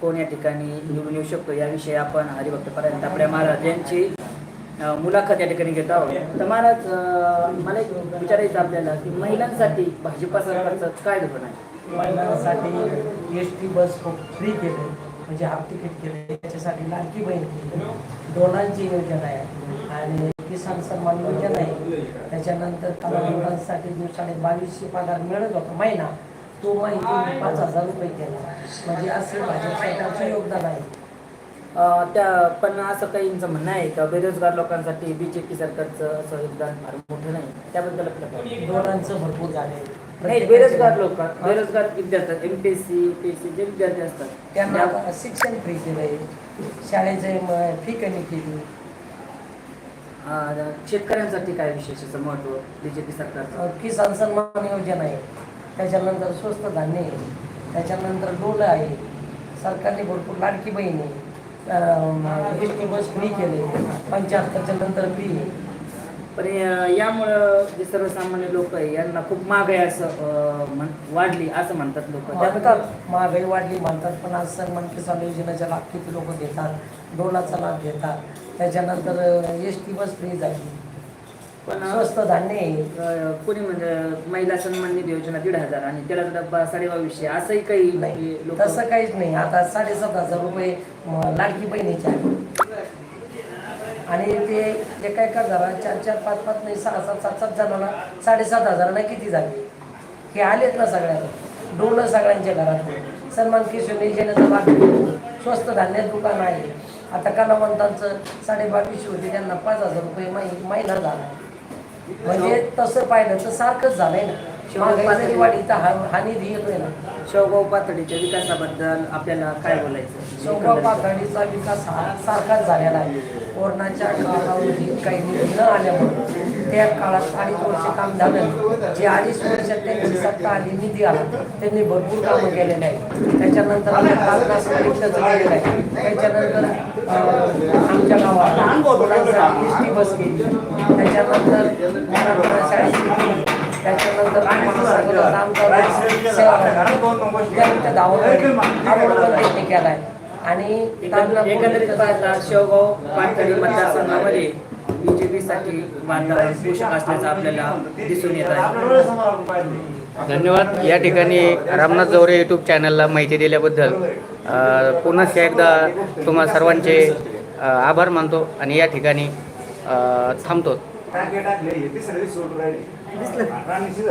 कोण या ठिकाणी निवडून येऊ शकतो याविषयी आपण हरिभक्तपर्यंत आपल्या महाराज यांची मुलाखत या ठिकाणी घेत आहोत. तर महाराज मला एक विचारायचं आपल्याला की महिलांसाठी भाजपा सरकारचं काय धोरण आहे? महिलांसाठी एस टी बस फ्री केले म्हणजे हाफ तिकीट केले त्याच्यासाठी लाडकी बहीण केली दोनांची योजना आहे. आणि किसान सन्मान योजना आहे. त्याच्यानंतर मुलांसाठी दिवसाने बावीसशे पगार मिळत होता. महिना तो माहिती पाच हजार रुपये केला. म्हणजे असे भाजप सरकारचं योगदान आहे. त्या पण असं काहींचं म्हणणं आहे का बेरोजगार लोकांसाठी बीजेपी सरकारचं असं योगदान फार मोठं नाही. त्याबद्दल आपलं भरपूर झाले. नाही बेरोजगार लोक बेरोजगार विद्यार्थी M P S C P S C जे विद्यार्थी असतात. त्यांना शिक्षण फ्री केलंय. शाळेचे फी कमी केली. अ, शेतकऱ्यांसाठी काय विशेष असं महत्त्व बीजेपी सरकारचं? किसान सन्मान योजना आहे. त्याच्यानंतर स्वस्त धान्य आहे. त्याच्यानंतर डोलं आहे. सरकारने भरपूर लाडकी बहीण आहे. एस टी बस फ्री केले. पंच्याहत्तरच्या नंतर फ्री पण अ, यामुळं जे सर्वसामान्य लोक आहे यांना खूप महाग आहे असं वाढली असं म्हणतात लोक. म्हणतात महागाई वाढली म्हणतात पण आज सन्मान किसान योजनेचा लाभ किती लोक घेतात? डोलाचा लाभ घेतात. त्याच्यानंतर एस टी बस फ्री झाली. पण स्वस्त धान्य आहे. कोणी म्हणजे महिला सन्मान निधी योजना दीड हजार आणि तेलाचा डब्बा साडेबावीसशे असंही काही नाही लोक तसं काहीच नाही. आता साडेसात हजार रुपये लाडकी बहिणीचे आहे आणि ते एका एका घरात चार चार पाच पाच नाही सहा सात सात सात जणांना साडेसात हजारांना किती झाले? हे आलेत ना सगळ्यांना डोलं सगळ्यांच्या घरात. सन्मान किशोर योजनेचा मिळतो. स्वस्त धान्य दुकान आहे. आता कलावंतांचं साडे बावीसशे होते. त्यांना पाच हजार रुपये महिना झाला. म्हणजे तसं पाहिलं तर सारखंच झालंय ना. तर हा हा निधी येतोय ना शेवगाव पातळीच्या विकासाबद्दल आपल्याला काय बोलायचं शेवगाव पातळीचा विकास हा सारखाच झालेला आहे कोरोनाच्या काळामध्ये काही निधी न आल्यामुळे त्या काळात अडीच वर्ष काम झालं जे अडीच वर्षात त्यांची सत्ता आली निधी आला त्यांनी भरपूर कामं केलेले आहेत त्याच्यानंतर केलेलं आहे त्याच्यानंतर आमच्या गावात एस टी बस केली त्याच्यानंतर केली त्याच्यानंतर आणि एकंदरीत एकंदरीत पाहता शेवगाव पातळी मतदारसंघामध्ये बीजेपी साठी वातावरण पोषक असल्याचं आपल्याला दिसून येत आहे. धन्यवाद. या ठिकाणी रामनाथ जवरे यूट्यूब चॅनलला माहिती दिल्याबद्दल पुन्हा एकदा तुम्हा सर्वांचे आभार मानतो आणि या ठिकाणी थांबतो. ಬಿಸಿಲ